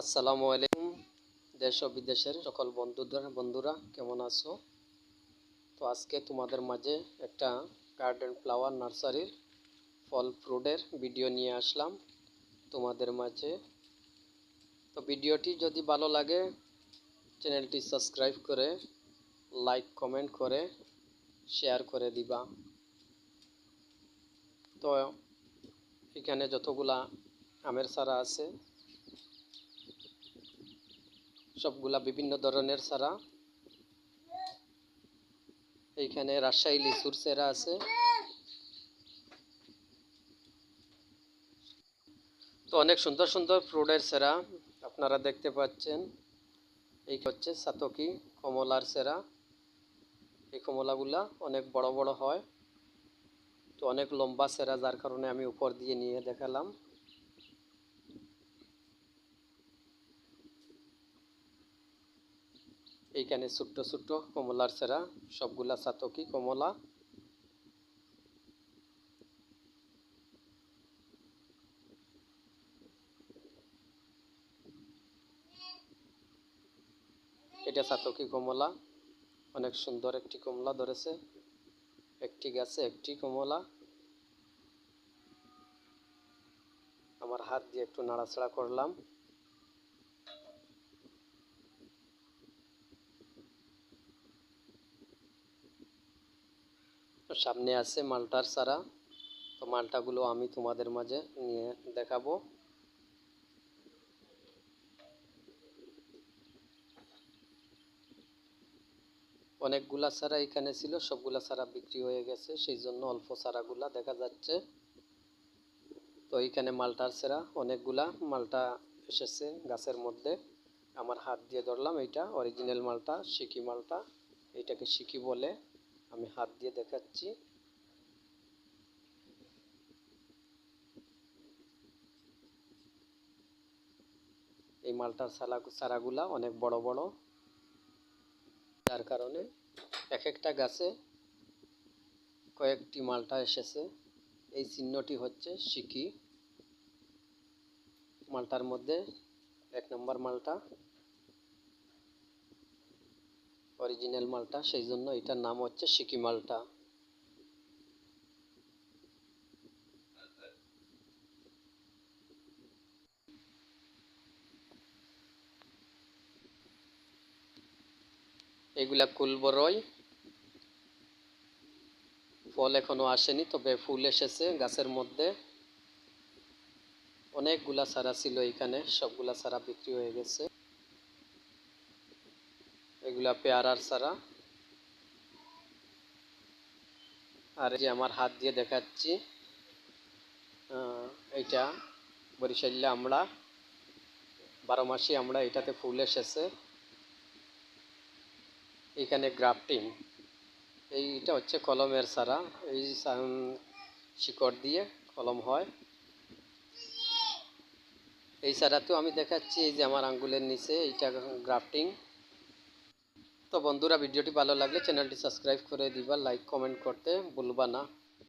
আসসালামু আলাইকুম, দেশ ও বিদেশের সকল বন্ধুদের, বন্ধুরা, কেমন আছো? তো আজকে তোমাদের মাঝে একটা গার্ডেন ফ্লাওয়ার নার্সারির ফল ফ্রুটের ভিডিও নিয়ে আসলাম তোমাদের মাঝে। তো ভিডিওটি যদি ভালো লাগে চ্যানেলটি সাবস্ক্রাইব করে লাইক কমেন্ট করে শেয়ার করে দিবা। তো এখানে যতগুলা আমের চারা আছে সবগুলা বিভিন্ন ধরনের সারা এইখানে রাজশাহী লিচুর সেরা আছে। তো অনেক সুন্দর সুন্দর ফ্রুটের সেরা আপনারা দেখতে পাচ্ছেন। এই হচ্ছে সাতকি কমলার সেরা এই কমলাগুলা অনেক বড় বড় হয়। তো অনেক লম্বা সেরা যার কারণে আমি উপর দিয়ে নিয়ে দেখালাম। এইখানে ছোট্ট ছোট্ট কমলার সেরা, সবগুলা সাতকি কমলা। এটা সাতকি কমলা, অনেক সুন্দর একটি কমলা ধরেছে। একটি গাছে একটি কমলা। আমার হাত দিয়ে একটু নাড়াচাড়া করলাম। সামনে আছে মালটার চারা। তো মালটাগুলো আমি তোমাদের মাঝে নিয়ে দেখাবো। অনেকগুলা চারা এখানে ছিল, সবগুলা চারা বিক্রি হয়ে গেছে, সেই জন্য অল্প চারাগুলা দেখা যাচ্ছে। তো এইখানে মালটার চারা, অনেকগুলা মালটা এসেছে গাছের মধ্যে। আমার হাত দিয়ে ধরলাম, এইটা অরিজিনাল মালটা, সিকি মালটা, এটাকে সিকি বলে। আমি হাত দিয়ে দেখাচ্ছি। এই মালটার সালা চারাগুলা অনেক বড় বড়। যার কারণে এক একটা গাছে কয়েকটি মালটা এসেছে। এই চিহ্নটি হচ্ছে সিকি। মালটার মধ্যে এক নম্বর মালটা অরিজিনাল মালটা সেই জন্য এটার নাম হচ্ছে সিকি মালটা। এগুলা কুলবরই। ফল এখনও আসেনি, তবে ফুল এসেছে গাছের মধ্যে। অনেকগুলা চারা ছিল এখানে, সবগুলা চারা বিক্রি হয়ে গেছে। এগুলা পেয়ারার চারা। আর এই যে আমার হাত দিয়ে দেখাচ্ছি এইটা বরিশাল্লা আমরা, বারো মাসি আমরা এটাতে ফুল এসেছে। এখানে গ্রাফটিং, এইটা হচ্ছে কলমের সারা এই শিকড় দিয়ে কলম হয়। এই চারাতেও আমি দেখাচ্ছি, এই যে আমার আঙ্গুলের নিচে এইটা গ্রাফটিং। তো বন্ধুরা ভিডিওটি ভালো লাগলে চ্যানেলটি সাবস্ক্রাইব করে দিবা লাইক কমেন্ট করতে ভুলবা না।